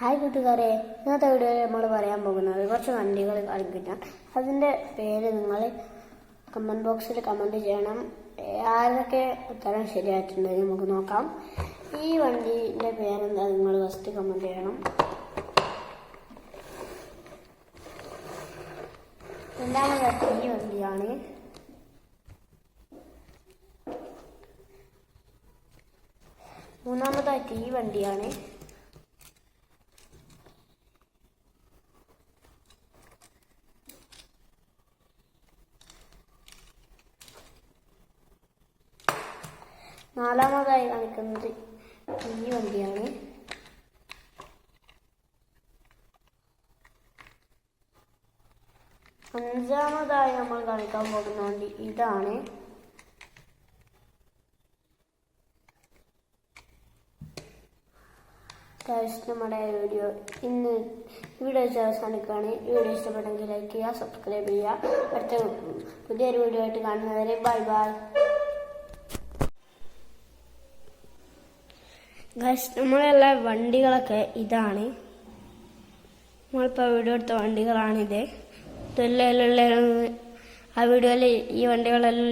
Hi കൂട്ടുകാരെ. ഇന്നത്തെ വീഡിയോയിൽ നമ്മൾ പറയാൻ പോകുന്നത് കുറച്ച് വണ്ടികൾ കളിക്കുന്ന അതിന്റെ പേര് നിങ്ങൾ കമന്റ് ബോക്സിൽ കമന്റ് ചെയ്യണം. ആരൊക്കെ ഉത്തരം ശരിയായിട്ടുണ്ട് നമുക്ക് നോക്കാം. ഈ വണ്ടീന്റെ പേരെന്താ നിങ്ങൾ ഫസ്റ്റ് കമന്റ് ചെയ്യണം. രണ്ടാമതായിട്ട് ഈ വണ്ടിയാണ്? മൂന്നാമതായിട്ട് ഈ വണ്ടിയാണ്. നാലാമതായി കാണിക്കുന്നത് ഈ വണ്ടിയാണ്. അഞ്ചാമതായി നമ്മൾ കാണിക്കാൻ പോകുന്ന വണ്ടി ഇതാണ്. നമ്മുടെ വീഡിയോ ഇന്ന് വീഡിയോ വെച്ച് അവസാനിക്കുകയാണ്. വീഡിയോ ഇഷ്ടപ്പെട്ടെങ്കിൽ ലൈക്ക് ചെയ്യുക സബ്സ്ക്രൈബ് ചെയ്യുക. അടുത്ത പുതിയൊരു വീഡിയോ ആയിട്ട് കാണുന്നവരെ ബൈ ബൈ ഗൈസ് നമ്മളെല്ലാ വണ്ടികളൊക്കെ ഇതാണ്. നമ്മളിപ്പോൾ വീഡിയോ എടുത്ത വണ്ടികളാണിത്. ഇതെല്ലാം ആ വീഡിയോയിൽ ഈ വണ്ടികളെല്ലാം